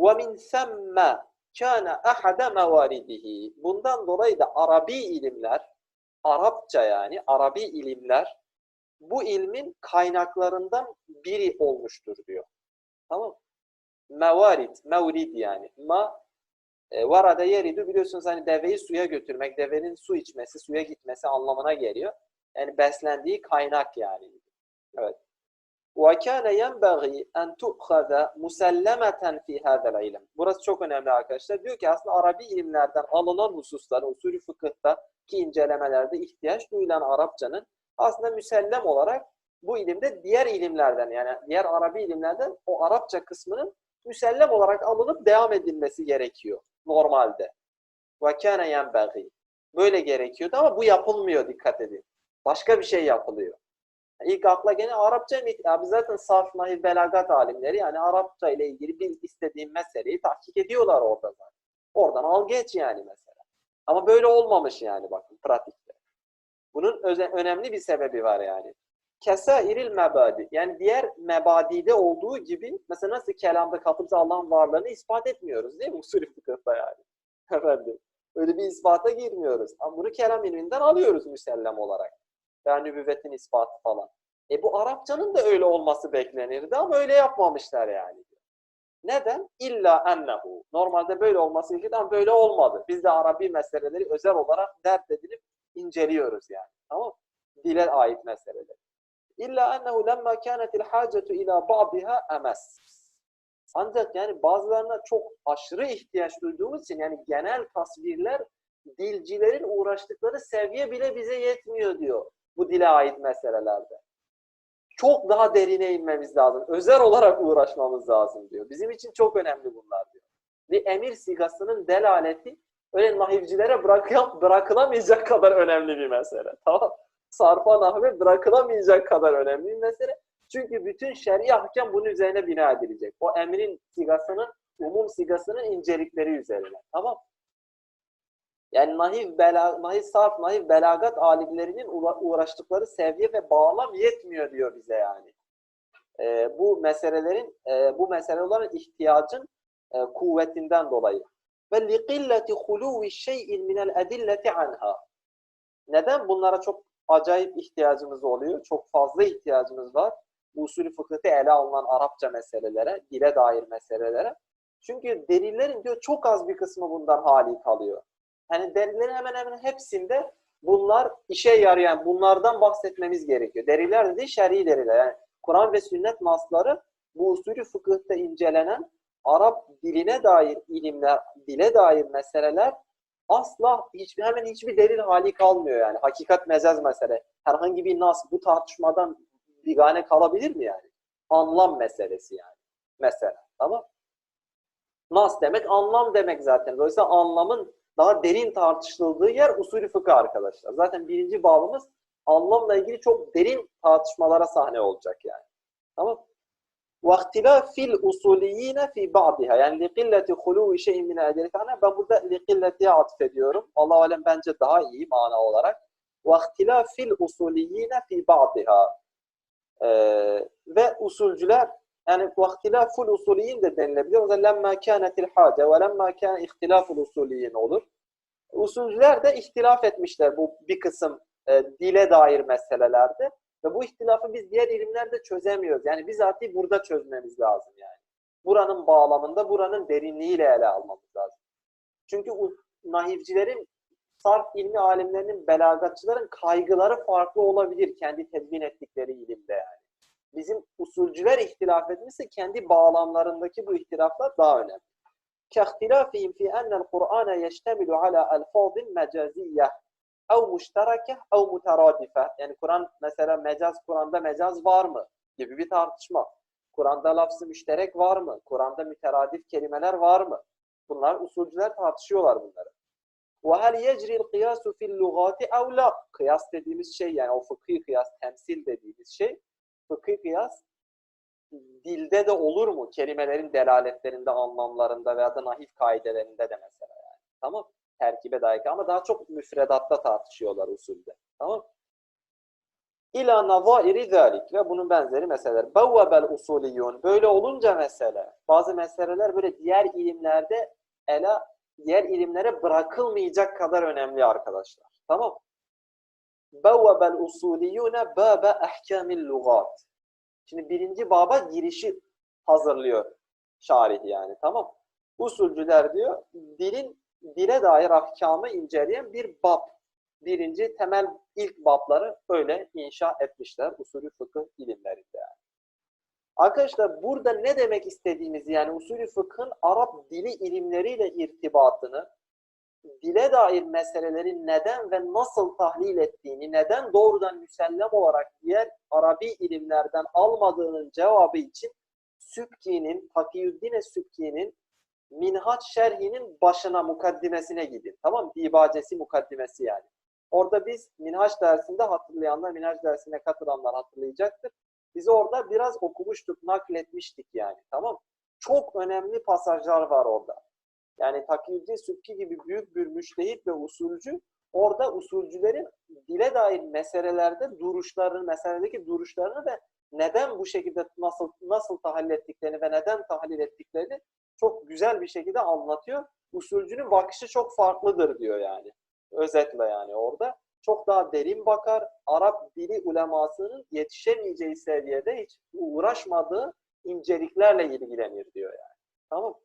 وَمِنْ ثَمَّ كَانَ أَحَدَ مَوَارِدِهِ Bundan dolayı da Arabi ilimler, Arapça yani Arabi ilimler bu ilmin kaynaklarından biri olmuştur diyor. Tamam Mevarid, mevrid yani. Ma e, varada yeridu biliyorsunuz hani deveyi suya götürmek, devenin su içmesi, suya gitmesi anlamına geliyor. Yani beslendiği kaynak yani. Evet. وَكَانَ يَنْبَغِي أَنْ تُؤْخَذَ مُسَلَّمَةً فِي هَذَا الْعِلْمِ Burası çok önemli arkadaşlar. Diyor ki aslında Arabi ilimlerden alınan hususlar, usulü fıkıhta ki incelemelerde ihtiyaç duyulan Arapçanın aslında müsellem olarak bu ilimde diğer ilimlerden yani diğer Arabi ilimlerden o Arapça kısmının müsellem olarak alınıp devam edilmesi gerekiyor normalde. وَكَانَ يَنْبَغِي Böyle gerekiyordu ama bu yapılmıyor dikkat edin. Başka bir şey yapılıyor. İlk akla gene Arapça? Ya biz zaten sarf, nahiv, belagat alimleri yani Arapça ile ilgili bir istediğim meseleyi tahkik ediyorlar orada zaten. Oradan al geç yani mesela. Ama böyle olmamış yani bakın pratikte. Bunun önemli bir sebebi var yani. Kesairil mebadi. Yani diğer mebadide olduğu gibi mesela nasıl kelamda katımıza Allah'ın varlığını ispat etmiyoruz değil mi? Usulü fıkıhta yani. Efendim. Öyle bir ispata girmiyoruz. Ama bunu kelam ilminden alıyoruz müsellem olarak. Yani nübüvvetin ispatı falan. E bu Arapçanın da öyle olması beklenirdi ama öyle yapmamışlar yani. Neden? İlla ennehu. Normalde böyle olması gerekirdi ama böyle olmadı. Biz de Arabi meseleleri özel olarak dert edilip inceliyoruz yani. Tamam Dile ait meseleler. İlla ennehu lemma kânetil hâcetu ilâ ba'diha emes. Ancak yani bazılarına çok aşırı ihtiyaç duyduğumuz için yani genel tasvirler dilcilerin uğraştıkları seviye bile bize yetmiyor diyor bu dile ait meselelerde. Çok daha derine inmemiz lazım. Özel olarak uğraşmamız lazım diyor. Bizim için çok önemli bunlar diyor. Bir emir sigasının delaleti öyle nahivcilere bırakılamayacak kadar önemli bir mesele. Tamam Sarfa nahve bırakılamayacak kadar önemli bir mesele. Çünkü bütün şer'i ahkam bunun üzerine bina edilecek. O emrin sigasının, umum sigasının incelikleri üzerine. Tamam yani nahiv, bela, nahiv sarf, nahiv belagat alimlerinin uğraştıkları seviye ve bağlam yetmiyor diyor bize yani. E, bu meselelerin, e, bu meselelerin ihtiyacın e, kuvvetinden dolayı. Ve liqilleti huluvi şey'in minel edilleti anha. Neden bunlara çok acayip ihtiyacımız oluyor? Çok fazla ihtiyacımız var. Bu usulü fıkıhta ele alınan Arapça meselelere, dile dair meselelere. Çünkü delillerin diyor çok az bir kısmı bundan hali kalıyor. Hani delillerin hemen hemen hepsinde bunlar işe yarayan, bunlardan bahsetmemiz gerekiyor. Deriler dediği şer'i deriler. Yani Kur'an ve sünnet nasları bu usulü fıkıhta incelenen Arap diline dair ilimler, dile dair meseleler asla hiçbir hemen hiçbir delil hali kalmıyor yani. Hakikat mezez mesele. Herhangi bir nas bu tartışmadan bigane kalabilir mi yani? Anlam meselesi yani. Mesela. Tamam Nas demek anlam demek zaten. Dolayısıyla anlamın daha derin tartışıldığı yer usulü fıkıh arkadaşlar. Zaten birinci babımız anlamla ilgili çok derin tartışmalara sahne olacak yani. Tamam وَاخْتِلَافِ الْاُصُولِيِّينَ فِي بَعْضِهَا Yani لِقِلَّةِ خُلُوِ شَيْءٍ مِنَ اَدَلِكَانَ Ben burada لِقِلَّةِye atfediyorum. Allah alem bence daha iyi mana olarak. وَاخْتِلَافِ الْاُصُولِيِّينَ فِي بَعْضِهَا ee, Ve usulcüler yani vaktilaful usuliyin de denilebilir. O zaman lemma kânetil hâce ve lemma kâne ihtilaful usuliyin olur. Usulcüler de ihtilaf etmişler bu bir kısım e, dile dair meselelerde. Ve bu ihtilafı biz diğer ilimlerde çözemiyoruz. Yani bizatihi burada çözmemiz lazım yani. Buranın bağlamında, buranın derinliğiyle ele almamız lazım. Çünkü nahivcilerin, sarf ilmi alimlerinin, belagatçıların kaygıları farklı olabilir kendi tedbin ettikleri ilimde yani bizim usulcüler ihtilaf etmişse kendi bağlamlarındaki bu ihtilaflar daha önemli. كاختلافهم في أن القرآن يشتمل على ألفاظ مجازية أو مشتركة أو مترادفة. Yani Kur'an mesela mecaz, Kur'an'da mecaz var mı? gibi bir tartışma. Kur'an'da lafzı müşterek var mı? Kur'an'da müteradif kelimeler var mı? Bunlar usulcüler tartışıyorlar bunları. وَهَلْ يَجْرِ الْقِيَاسُ فِي اللُّغَاتِ اَوْ لَا Kıyas dediğimiz şey yani o fıkhi kıyas, temsil dediğimiz şey fıkhi kıyas dilde de olur mu? Kelimelerin delaletlerinde, anlamlarında veya da nahif kaidelerinde de mesela yani. Tamam? Terkibe dair ama daha çok müfredatta tartışıyorlar usulde. Tamam? İla navairi zalik ve bunun benzeri meseleler. Bevvebel usuliyun. Böyle olunca mesele, bazı meseleler böyle diğer ilimlerde ele, diğer ilimlere bırakılmayacak kadar önemli arkadaşlar. Tamam Bevvebel usuliyune bâbe ehkâmil lugat. Şimdi birinci baba girişi hazırlıyor şarih yani tamam. Usulcüler diyor dilin dile dair ahkamı inceleyen bir bab. Birinci temel ilk babları öyle inşa etmişler usulü fıkıh ilimlerinde yani. Arkadaşlar burada ne demek istediğimizi yani usulü fıkhın Arap dili ilimleriyle irtibatını, dile dair meselelerin neden ve nasıl tahlil ettiğini, neden doğrudan müsellem olarak diğer Arabi ilimlerden almadığının cevabı için Sübki'nin, Takiyüddin Sübki'nin Minhaç şerhinin başına, mukaddimesine gidin. Tamam mı? Dibacesi mukaddimesi yani. Orada biz Minhaç dersinde hatırlayanlar, Minhaç dersine katılanlar hatırlayacaktır. Biz orada biraz okumuştuk, nakletmiştik yani. Tamam mı? Çok önemli pasajlar var orada. Yani Takiyüddin Sübki gibi büyük bir müştehit ve usulcü orada usulcülerin dile dair meselelerde duruşlarını, meseledeki duruşlarını ve neden bu şekilde nasıl nasıl tahlil ettiklerini ve neden tahlil ettiklerini çok güzel bir şekilde anlatıyor. Usulcünün bakışı çok farklıdır diyor yani. Özetle yani orada. Çok daha derin bakar. Arap dili ulemasının yetişemeyeceği seviyede hiç uğraşmadığı inceliklerle ilgilenir diyor yani. Tamam